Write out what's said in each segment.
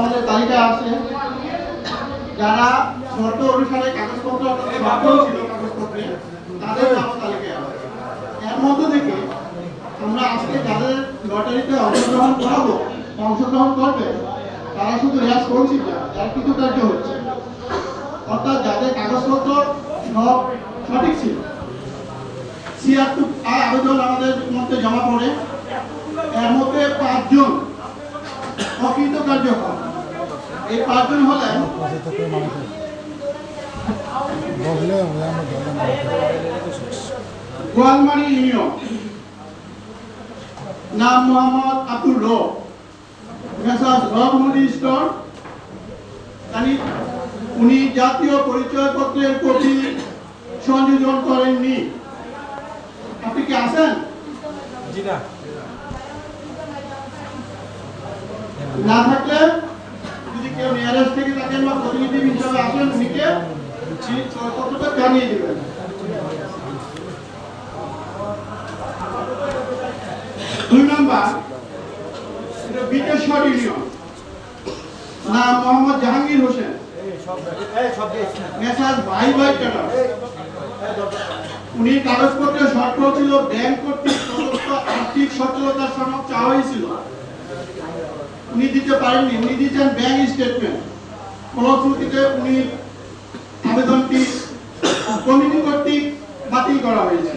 আমাদের তালিকায় আছে যারা শর্ত অনুসারে কাগজপত্র বাধ্য ছিল কাগজপত্রে, তাদের নাম তালিকায় আছে। এর মধ্য থেকে আমরা আজকে যাদের লটারিতে অংশগ্রহণ করাবো, অংশগ্রহণ করবে, তারা শুধু রেয়াজ করছি না যার কিছু কার্য হচ্ছে। অর্থাৎ যাদের কাগজপত্র সব সঠিক ছিল, ছিয়াত্তর আর আবেদন আমাদের মধ্যে জমা পড়ে, এর মধ্যে পাঁচজন অকৃতকার্য হন। এই পাঁচজন হলেন বললে হবে আমার দলের নাম গোয়ালমারি ইউনিয়ন। নাম মোহাম্মদ আব্দুল রব। মেসাজ রহমুদি স্টোর। জানি উনি জাতীয় পরিচয়পত্রের কপি সংযোজন করেননি। আপনি কি আছেন? জি না। না থাকলে কেউ থেকে প্রতিনিধি হিসাবে আসেন কতটা জানিয়ে দেবেন। দুই নম্বর মোহাম্মদ জাহাঙ্গীর হোসেন। ভাই ভাই টেলার উনি কাগজপত্রে শর্ত ছিল, ব্যাংক কর্তৃক আর্থিক সচলতার সনদ চাওয়া হয়েছিল উনি দিতে পারেননি, উনি দিচ্ছেন ব্যাংক স্টেটমেন্ট ফলশ্রুতিতে উনি আবেদনটি কমিটি কর্তৃক বাতিল করা হয়েছে।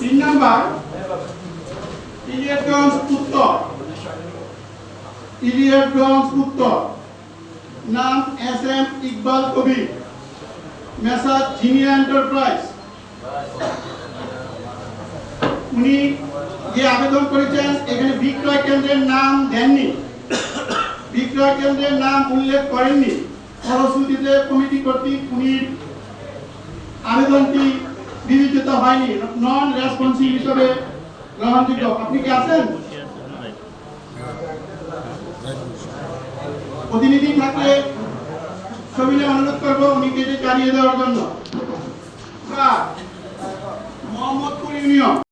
তিন নাম্বার, ইলিয়টগঞ্জ উত্তর। ইলিয়টগঞ্জ উত্তর। নাম S M Iqbal Kabir. Messrs Zinia enterprise. উনি যে আবেদন করেছেন এখানে বিক্রয় কেন্দ্রের নাম দেননি। বিক্রয় কেন্দ্রের নাম উল্লেখ করেননি। ফলশ্রুতিতে কমিটি কর্তৃক উনি আবেদনটি বিবেচিত হয়নি। নন রেসপন্সিভ হিসেবে গ্রহণযোগ্য। আপনি কি আছেন? প্রতিনিধি থাকলে ছবিলে অনুরোধ করব উনি কেটে চালিয়ে দেওয়ার জন্য। মোহাম্মদপুর ইউনিয়ন।